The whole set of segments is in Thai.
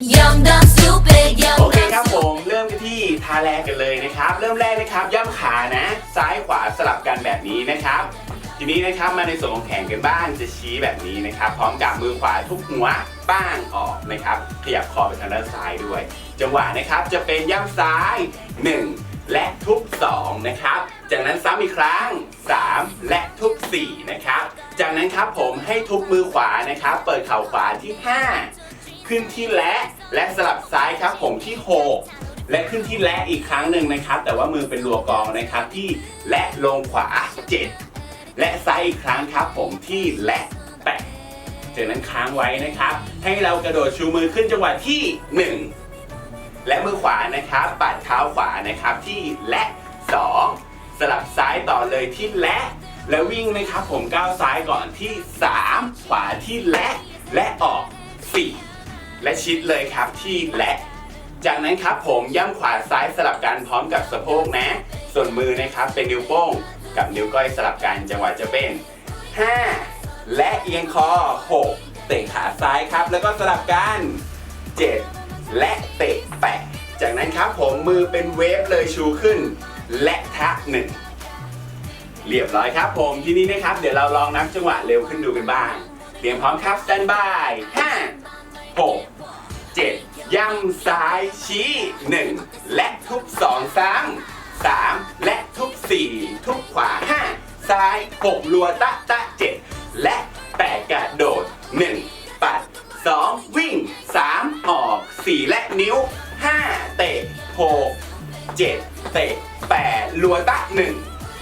Young, dumb, stupid, young, โอเคครับผมเริ่มกันที่ท่าแรกกันเลยนะครับ เริ่มแรกนะครับย่ำขานะ ซ้ายขวาสลับกันแบบนี้นะครับ ทีนี้นะครับมาในส่วนของแขนกันบ้างจะชี้แบบนี้นะครับ พร้อมกับมือขวาทุบหัวป้างออกนะครับ ขยับคอไปทางด้านซ้ายด้วย จังหวะนะครับจะเป็นย่ำซ้าย 1 และทุบ2นะครับ จากนั้นซ้ำอีกครั้ง 3 และทุบ4นะครับ จากนั้นครับผมให้ทุบมือขวานะครับ เปิดเข่าขวาที่ 5 ขึ้นที่และและสลับซ้ายครับ ผมที่ 6 และขึ้นที่และอีกครั้งหนึ่งนะครับ แต่ว่ามือเป็นรัวกองนะครับที่และลงขวา 7 และซ้ายอีกครั้งครับ ผมที่และ8จากนั้นค้างไว้นะครับ ให้เรากระโดดชูมือขึ้นจังหวะที่ 1 และมือขวานะครับปัดเท้าขวานะครับที่และ 2 สลับซ้ายต่อเลยที่และแล้ววิ่งนะครับผมก้าวซ้ายก่อนที่ 3 ขวาที่และ และออก 4 และชิดเลยครับที่และ จากนั้นครับผมย่ำขวาซ้ายสลับกันพร้อมกับสะโพกนะ ส่วนมือนะครับเป็นนิ้วโป้ง กับนิ้วก้อยสลับกันจังหวะจะเป็น 5 และเอียงคอ 6 เตะขาซ้ายครับ แล้วก็สลับกัน 7 และเตะแปะจากนั้นครับผมมือเป็นเวฟเลยชูขึ้น และทะหนึ่งเรียบร้อยครับผมที่นี้นะครับ เดี๋ยวเราลองนับจังหวะเร็วขึ้นดูกันบ้างเตรียมพร้อมครับสแตนบาย5 6 7 ย่ำซ้ายชี้ 1 และทุบ2ซ้ำ3 และทุบ4ทุบขวา 5 ซ้าย6ลัวตะตะ 7 และ 8 กระโดด 1 ปัด 2 วิ่ง 3 ออก 4 และนิ้ว 5 เตะ 6 7 เตะ8ลัวตะ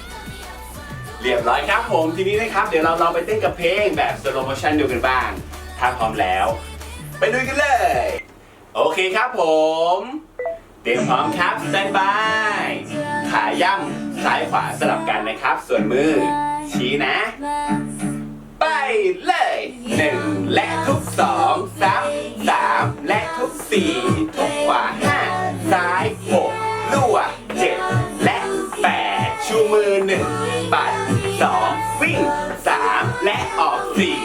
1 เรียบร้อยครับผม ทีนี้นะครับ เดี๋ยวเราลองไปเต้นกับเพลงแบบสโลโมชันดูกันบ้าง ถ้าพร้อมแล้ว ไปดูกันเลย โอเคครับผม เตรียมพร้อมครับสแตนบายขาย่ำซ้ายขวาสลับกันนะครับ ส่วนมือ ชี้นะ ไปเลยหนึ่งและทุกสองสามสามและทุกสี่ทุกขวาห้าซ้ายหกลั่เจ็ดและแปดชูมือหนึ่งปัดสองวิ่งสามและออกสี่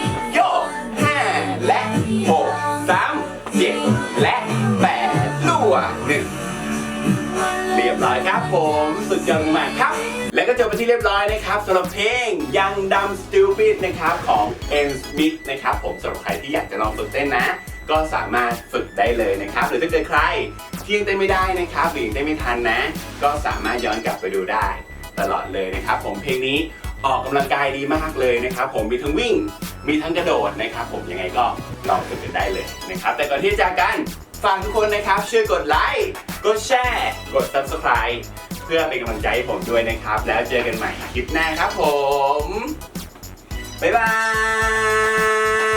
ครับผมสุดยอดมากครับ และก็จบไปที่เรียบร้อยนะครับสำหรับเพลงยังดำ Stupid นะครับของ N Smith นะครับผมสำหรับใครที่อยากจะลองฝึกเต้นนะ ก็สามารถฝึกได้เลยนะครับ หรือถ้าเกิดใครที่ยังเต้นไม่ได้นะครับหรือยังเต้นไม่ทันนะ ก็สามารถย้อนกลับไปดูได้ ตลอดเลยนะครับ ผมเพลงนี้ออกกำลังกายดีมากเลยนะครับ ผมมีทั้งวิ่ง มีทั้งกระโดดนะครับ ผมยังไงก็ลองฝึกกันได้เลยนะครับ แต่ก่อนที่จะจากกันฝากทุกคนนะครับช่วยกดไลค์ กดแชร์ กด subscribe เพื่อเป็นกำลังใจให้ผมด้วยนะครับ แล้วเจอกันใหม่คลิปหน้าครับผม บ๊ายบาย